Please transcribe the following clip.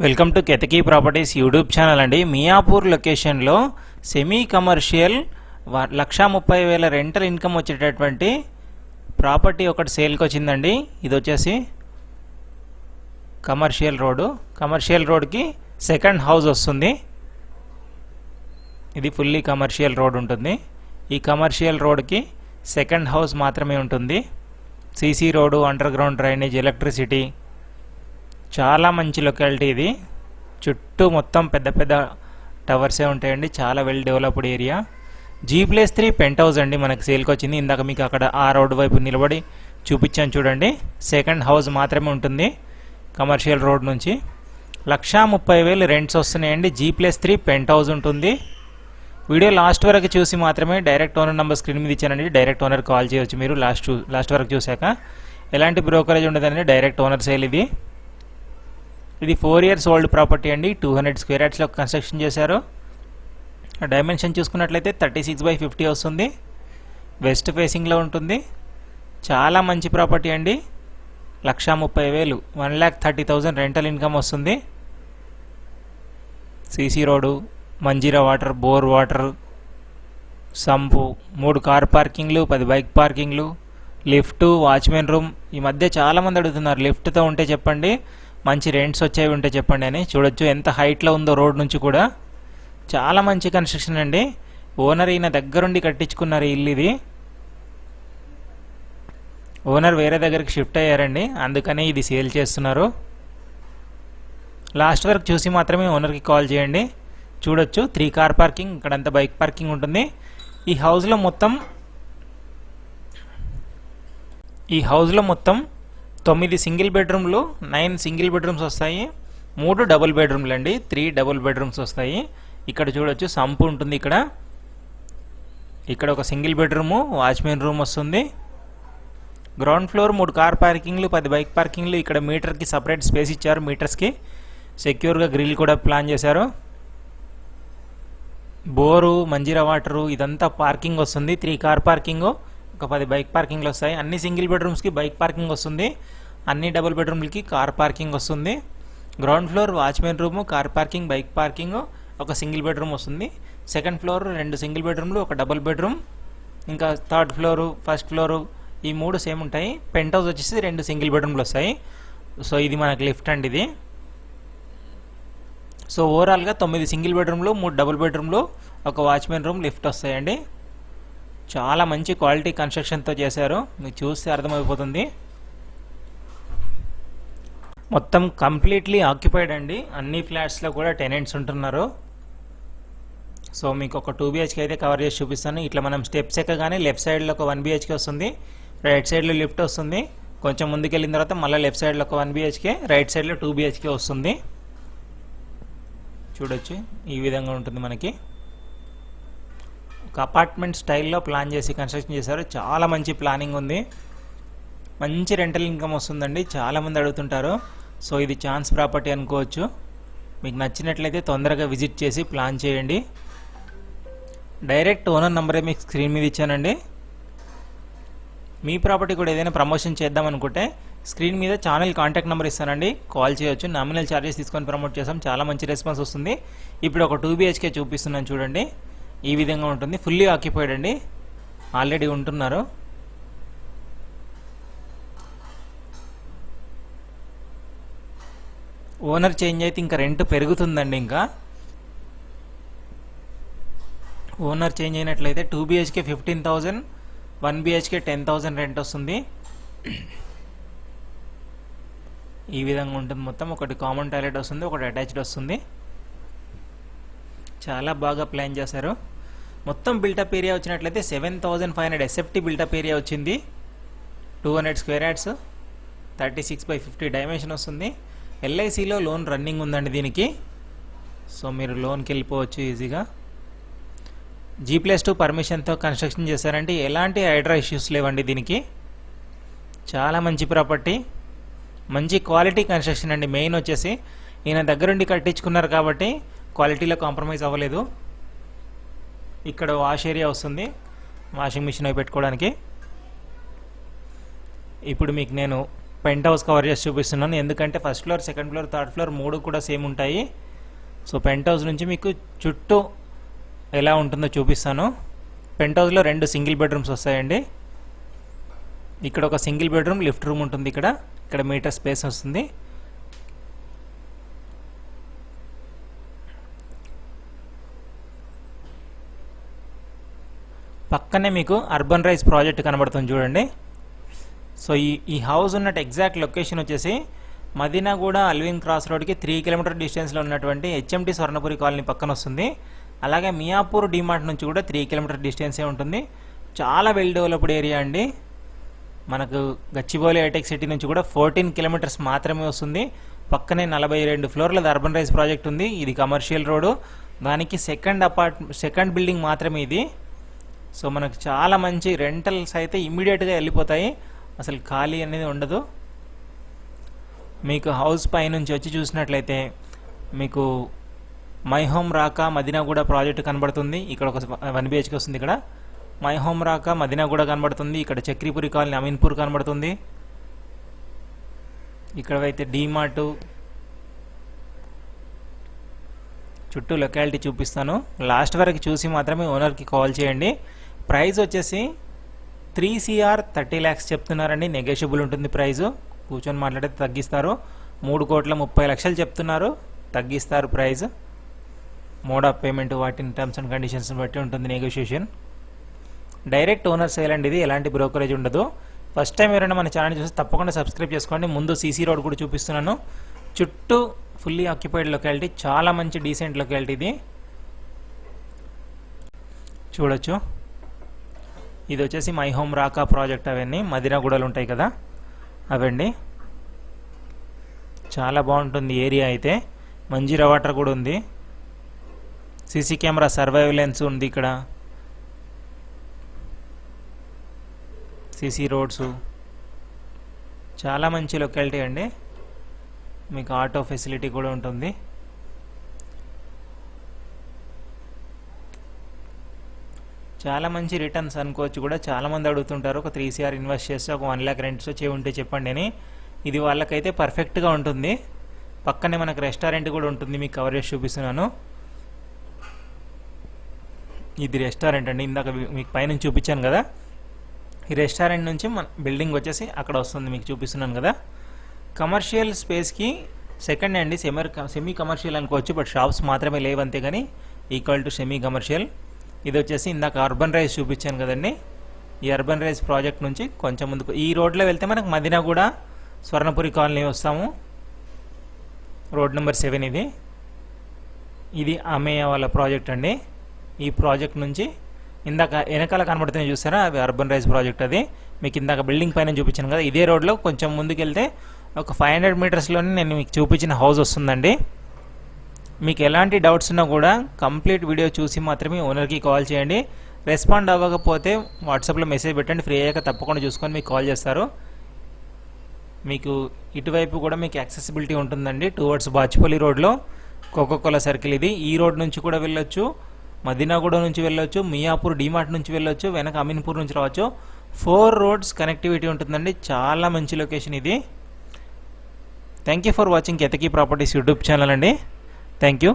Welcome to Ketaki properties YouTube channel అండి. మియాపూర్ లొకేషన్లో semi commercial వ- లక్షా ముప్పై వేల రెంటల్ ఇన్కమ్ వచ్చేటటువంటి ప్రాపర్టీ ఒకటి సేల్కి వచ్చిందండి. ఇది వచ్చేసి కమర్షియల్ రోడ్డు. కమర్షియల్ రోడ్కి సెకండ్ హౌస్ వస్తుంది. ఇది ఫుల్లీ కమర్షియల్ రోడ్ ఉంటుంది. ఈ కమర్షియల్ రోడ్కి సెకండ్ హౌస్ మాత్రమే ఉంటుంది. CC road underground drainage electricity చాలా మంచి లొకాలిటీ ఇది. చుట్టూ మొత్తం పెద్ద పెద్ద టవర్సే ఉంటాయండి. చాలా well developed area G plus three penthouse అండి మనకి సేల్కి వచ్చింది. ఇందాక మీకు అక్కడ ఆ రోడ్డు వైపు నిలబడి చూపించాను చూడండి. సెకండ్ హౌస్ మాత్రమే ఉంటుంది. కమర్షియల్ రోడ్ నుంచి. లక్షా ముప్పై వేలు రెంట్స్ వస్తున్నాయండి. G plus three pent house ఉంటుంది. వీడియో లాస్ట్ వరకు చూసి మాత్రమే డైరెక్ట్ ఓనర్ నెంబర్ స్క్రీన్ మీద ఇచ్చానండి. డైరెక్ట్ ఓనర్ కాల్ చేయవచ్చు మీరు. లాస్ట్ లాస్ట్ వరకు చూశాక. ఎలాంటి బ్రోకరేజ్ ఉండదండి. డైరెక్ట్ ఓనర్ సేల్ ఇది. ఇది ఫోర్ ఇయర్స్ ఓల్డ్ ప్రాపర్టీ అండి. టూ హండ్రెడ్ స్క్వేర్ యార్డ్స్లో కన్స్ట్రక్షన్ చేశారు. డైమెన్షన్ చూసుకున్నట్లయితే థర్టీ సిక్స్ బై ఫిఫ్టీ వస్తుంది. వెస్ట్ ఫేసింగ్లో ఉంటుంది. చాలా మంచి ప్రాపర్టీ అండి. లక్షా ముప్పై వేలు. One lakh thirty thousand rental income వస్తుంది. CC road Manjira water bore water sump మూడు కార్ పార్కింగ్లు పది బైక్ పార్కింగ్లు లిఫ్ట్ వాచ్మెన్ రూమ్. ఈ మధ్య చాలామంది అడుగుతున్నారు లిఫ్ట్తో ఉంటే చెప్పండి. మంచి రెంట్స్ వచ్చేవి ఉంటే చెప్పండి అని చూడొచ్చు. ఎంత హైట్లో ఉందో రోడ్ నుంచి కూడా. చాలా మంచి కన్స్ట్రక్షన్ అండి. ఓనర్ ఈయన దగ్గరుండి కట్టించుకున్నారు ఇల్లు ఇది. ఓనర్ వేరే దగ్గరికి షిఫ్ట్ అయ్యారండి. అందుకని ఇది సేల్ చేస్తున్నారు. లాస్ట్ వరకు చూసి మాత్రమే ఓనర్కి కాల్ చేయండి. చూడొచ్చు. త్రీ కార్ పార్కింగ్ ఇక్కడంతా బైక్ పార్కింగ్ ఉంటుంది. ఈ హౌస్లో మొత్తం ఈ హౌస్లో మొత్తం తొమ్మిది సింగిల్ బెడ్రూమ్లు నైన్ సింగిల్ బెడ్రూమ్స్ వస్తాయి మూడు డబుల్ బెడ్రూమ్లు అండి త్రీ డబుల్ బెడ్రూమ్స్ వస్తాయి. ఇక్కడ చూడొచ్చు సంపు ఉంటుంది ఇక్కడ. ఇక్కడ ఒక సింగిల్ బెడ్రూము వాచ్మెన్ రూమ్ వస్తుంది. గ్రౌండ్ ఫ్లోర్ మూడు కార్ పార్కింగ్లు పది బైక్ పార్కింగ్లు ఇక్కడ మీటర్కి సపరేట్ స్పేస్ ఇచ్చారు మీటర్స్కి. సెక్యూర్గా గ్రిల్ కూడా ప్లాన్ చేశారు. బోరు మంజీరా వాటరు ఇదంతా పార్కింగ్ వస్తుంది. త్రీ కార్ పార్కింగ్ ఒక పది బైక్ పార్కింగ్లు వస్తాయి. అన్ని సింగిల్ బెడ్రూమ్స్కి బైక్ పార్కింగ్ వస్తుంది. అన్ని డబుల్ బెడ్రూమ్లకి కార్ పార్కింగ్ వస్తుంది. Ground floor watchman room car parking bike parking ఒక సింగిల్ బెడ్రూమ్ వస్తుంది. సెకండ్ ఫ్లోర్ రెండు సింగిల్ బెడ్రూమ్లు ఒక డబుల్ బెడ్రూమ్. ఇంకా థర్డ్ ఫ్లోరు ఫస్ట్ ఫ్లోరు ఈ మూడు సేమ్ ఉంటాయి. పెంట్ హౌస్ వచ్చేసి రెండు సింగిల్ బెడ్రూమ్లు వస్తాయి. సో ఇది మనకు లిఫ్ట్ అండి ఇది. సో ఓవరాల్గా తొమ్మిది సింగిల్ బెడ్రూమ్లు మూడు డబుల్ బెడ్రూమ్లు ఒక వాచ్మెన్ రూమ్ లిఫ్ట్ వస్తాయండి. చాలా మంచి క్వాలిటీ కన్స్ట్రక్షన్తో చేశారు. మీకు చూస్తే అర్థమైపోతుంది. మొత్తం కంప్లీట్లీ ఆక్యుపైడ్ అండి. అన్ని ఫ్లాట్స్లో కూడా టెనెంట్స్ ఉంటున్నారు. సో మీకు ఒక టూ బిహెచ్కే అయితే కవర్ చేసి చూపిస్తాను. ఇట్లా మనం స్టెప్స్ ఎక్కగానే లెఫ్ట్ సైడ్లో ఒక వన్ బిహెచ్కే వస్తుంది. రైట్ సైడ్లో లిఫ్ట్ వస్తుంది. కొంచెం ముందుకెళ్ళిన తర్వాత మళ్ళీ లెఫ్ట్ సైడ్లో ఒక వన్ బిహెచ్కే రైట్ సైడ్లో టూ బిహెచ్కే వస్తుంది. చూడొచ్చు. ఈ విధంగా ఉంటుంది మనకి. ఒక అపార్ట్మెంట్ స్టైల్లో ప్లాన్ చేసి కన్స్ట్రక్షన్ చేశారు. చాలా మంచి ప్లానింగ్ ఉంది. మంచి రెంటల్ ఇన్కమ్ వస్తుందండి. చాలామంది అడుగుతుంటారు. సో ఇది ఛాన్స్ ప్రాపర్టీ అనుకోవచ్చు. మీకు నచ్చినట్లయితే తొందరగా విజిట్ చేసి ప్లాన్ చేయండి. డైరెక్ట్ ఓనర్ నెంబరే మీకు స్క్రీన్ మీద ఇచ్చానండి. మీ ప్రాపర్టీ కూడా ఏదైనా ప్రమోషన్ చేద్దాం అనుకుంటే స్క్రీన్ మీద ఛానల్ కాంటాక్ట్ నెంబర్ ఇస్తానండి. కాల్ చేయొచ్చు. నామినల్ ఛార్జెస్ తీసుకొని ప్రమోట్ చేస్తాం. చాలా మంచి రెస్పాన్స్ వస్తుంది. ఇప్పుడు ఒక టూ బీహెచ్కే చూపిస్తున్నాను చూడండి. ఈ విధంగా ఉంటుంది. ఫుల్లీ ఆక్యుపైడ్ అండి. ఆల్రెడీ ఉంటున్నారు. ఓనర్ చేంజ్ అయితే ఇంకా రెంట్ పెరుగుతుందండి ఇంకా. ఓనర్ చేంజ్ అయినట్లయితే two BHK fifteen thousand one BHK ten thousand rent వస్తుంది. ఈ విధంగా ఉంటుంది మొత్తం. ఒకటి కామన్ టాయిలెట్ వస్తుంది ఒకటి అటాచ్డ్ వస్తుంది. చాలా బాగా ప్లాన్ చేశారు. మొత్తం బిల్టప్ ఏరియా వచ్చినట్లయితే seven thousand five hundred SFT built up area వచ్చింది. Two hundred square yards thirty six by fifty dimension వస్తుంది. ఎల్ఐసిలో లోన్ రన్నింగ్ ఉందండి దీనికి. సో మీరు లోన్కి వెళ్ళిపోవచ్చు ఈజీగా. జీ ప్లస్ టూ పర్మిషన్తో కన్స్ట్రక్షన్ చేశారంటే ఎలాంటి హైడ్రా ఇష్యూస్ లేవండి దీనికి. చాలా మంచి ప్రాపర్టీ. మంచి క్వాలిటీ కన్స్ట్రక్షన్ అండి మెయిన్ వచ్చేసి. ఈయన దగ్గరుండి కట్టించుకున్నారు కాబట్టి క్వాలిటీలో కాంప్రమైజ్ అవ్వలేదు. ఇక్కడ వాష్ ఏరియా వస్తుంది. వాషింగ్ మిషన్ అవి పెట్టుకోవడానికి. ఇప్పుడు మీకు నేను పెంట్ హౌస్ కవర్ చేసి చూపిస్తున్నాను. ఎందుకంటే first floor second floor third floor మూడు కూడా సేమ్ ఉంటాయి. సో పెంట్ హౌస్ నుంచి మీకు చుట్టూ ఎలా ఉంటుందో చూపిస్తాను. పెంట్ హౌస్లో రెండు సింగిల్ బెడ్రూమ్స్ వస్తాయండి. ఇక్కడ ఒక సింగిల్ బెడ్రూమ్ లిఫ్ట్ రూమ్ ఉంటుంది ఇక్కడ. ఇక్కడ మీటర్ స్పేస్ వస్తుంది. పక్కనే మీకు అర్బన్ రైస్ ప్రాజెక్ట్ కనబడుతుంది చూడండి. సో ఈ ఈ హౌస్ ఉన్నట్టు ఎగ్జాక్ట్ లొకేషన్ వచ్చేసి మదీనాగూడ అల్విన్ క్రాస్ రోడ్కి త్రీ కిలోమీటర్ డిస్టెన్స్లో ఉన్నటువంటి హెచ్ఎంటీ స్వర్ణపురి కాలనీ పక్కన వస్తుంది. అలాగే మియాపూర్ డిమార్ట్ నుంచి కూడా త్రీ కిలోమీటర్ డిస్టెన్సే ఉంటుంది. చాలా వెల్ డెవలప్డ్ ఏరియా అండి. మనకు గచ్చిబౌలి హైటెక్ సిటీ నుంచి కూడా ఫోర్టీన్ కిలోమీటర్స్ మాత్రమే వస్తుంది. పక్కనే నలభై రెండు ఫ్లోర్ల అర్బన్ రైస్ ప్రాజెక్ట్ ఉంది. ఇది కమర్షియల్ రోడ్ దానికి సెకండ్ అపార్ట్ సెకండ్ బిల్డింగ్ మాత్రమే ఇది. సో మనకు చాలా మంచి రెంటల్స్ అయితే ఇమ్మీడియట్గా వెళ్ళిపోతాయి. అసలు ఖాళీ అనేది ఉండదు. మీకు హౌస్ పైనుంచి వచ్చి చూసినట్లయితే మీకు మై హోమ్ రాక మదినాగూడ ప్రాజెక్ట్ కనబడుతుంది. ఇక్కడ ఒక వన్ బిహెచ్కి వస్తుంది ఇక్కడ. మై హోమ్ రాక మదినాగూడ కనబడుతుంది. ఇక్కడ చక్రీపురి కాలనీ అమీన్పూర్ కనబడుతుంది. ఇక్కడ అయితే డీమార్ట్ చుట్టూ లొకాలిటీ చూపిస్తాను. లాస్ట్ వరకు చూసి మాత్రమే ఓనర్కి కాల్ చేయండి. ప్రైస్ వచ్చేసి త్రీ సిఆర్ థర్టీ ల్యాక్స్ చెప్తున్నారండి. నెగోషియబుల్ ఉంటుంది ప్రైజు. కూర్చొని మాట్లాడితే తగ్గిస్తారు. మూడు కోట్ల ముప్పై లక్షలు చెప్తున్నారు. తగ్గిస్తారు ప్రైజ్. మోడ్ ఆఫ్ పేమెంట్ వాటిని టర్మ్స్ అండ్ కండిషన్స్ బట్టి ఉంటుంది నెగోషియేషన్ డైరెక్ట్ ఓనర్ సేల్ అండి ఇది. ఎలాంటి బ్రోకరేజ్ ఉండదు. ఫస్ట్ టైం ఎవరైనా మన ఛానల్ చూస్తే తప్పకుండా సబ్స్క్రైబ్ చేసుకోండి. ముందు సీసీ రోడ్ కూడా చూపిస్తున్నాను. చుట్టూ ఫుల్లీ ఆక్యుపైడ్ లొకాలిటీ చాలా మంచి డీసెంట్ లొకాలిటీ ఇది. చూడొచ్చు. ఇది వచ్చేసి మై హోమ్ రాకా ప్రాజెక్ట్ అవన్నీ. మదిరాగూడలు ఉంటాయి కదా అవండి. చాలా బాగుంటుంది ఏరియా అయితే. మంజీరా వాటర్ కూడా ఉంది. సీసీ కెమెరా సర్వైలెన్స్ ఉంది ఇక్కడ. CC roads. చాలా మంచి లొకాలిటీ అండి. మీకు ఆటో ఫెసిలిటీ కూడా ఉంటుంది. చాలా మంచి రిటర్న్స్ అనుకోవచ్చు కూడా. చాలామంది అడుగుతుంటారు ఒక త్రీ సిఆర్ ఇన్వెస్ట్ చేస్తే ఒక వన్ ల్యాక్ రెంట్స్ వచ్చే ఉంటే చెప్పండి అని. ఇది వాళ్ళకైతే పర్ఫెక్ట్గా ఉంటుంది. పక్కనే మనకు రెస్టారెంట్ కూడా ఉంటుంది మీకు కవరేజ్ చూపిస్తున్నాను. ఇది రెస్టారెంట్ అండి ఇందాక మీకు పైన చూపించాను కదా. ఈ రెస్టారెంట్ నుంచి మన బిల్డింగ్ వచ్చేసి అక్కడ వస్తుంది మీకు చూపిస్తున్నాను కదా. కమర్షియల్ స్పేస్కి సెకండ్ అండి సెమర్ సెమీ కమర్షియల్ అనుకోవచ్చు బట్ షాప్స్ మాత్రమే లేవు అంతే కానీ ఈక్వల్ టు సెమీ కమర్షియల్ ఇది వచ్చేసి ఇందాక అర్బన్ రైస్ చూపించాను కదండి. ఈ అర్బన్ రైస్ ప్రాజెక్ట్ నుంచి కొంచెం ముందుకు ఈ రోడ్లో వెళ్తే మనకు మదినా కూడా స్వర్ణపురి కాలనీ వస్తాము. రోడ్ నెంబర్ సెవెన్ ఇది. ఇది అమేయ వాళ్ళ ప్రాజెక్ట్ అండి. ఈ ప్రాజెక్ట్ నుంచి ఇందాక వెనకాల కనబడుతున్నాయి చూస్తారా అది అర్బన్ రైస్ ప్రాజెక్ట్ అది. మీకు ఇందాక బిల్డింగ్ పైన చూపించాను కదా ఇదే రోడ్లో కొంచెం ముందుకెళ్తే ఒక ఫైవ్ హండ్రెడ్ మీటర్స్లోనే నేను మీకు చూపించిన హౌస్ వస్తుందండి. మీకు ఎలాంటి డౌట్స్ ఉన్నా కూడా కంప్లీట్ వీడియో చూసి మాత్రమే ఓనర్కి కాల్ చేయండి. రెస్పాండ్ అవ్వకపోతే వాట్సాప్లో మెసేజ్ పెట్టండి. ఫ్రీ అయ్యాక తప్పకుండా చూసుకొని మీకు కాల్ చేస్తారు. మీకు ఇటువైపు కూడా మీకు యాక్సెసిబిలిటీ ఉంటుందండి. టువర్డ్స్ బాచిపల్లి రోడ్లో కోకోకోల సర్కిల్ ఇది. ఈ రోడ్ నుంచి కూడా వెళ్ళొచ్చు. మదీనాగూడ నుంచి వెళ్ళొచ్చు. మియాపూర్ డిమార్ట్ నుంచి వెళ్ళొచ్చు. వెనక అమీన్పూర్ నుంచి రావచ్చు. ఫోర్ రోడ్స్ కనెక్టివిటీ ఉంటుందండి. చాలా మంచి లొకేషన్ ఇది. Thank you for watching Ketaki properties YouTube channel అండి. Thank you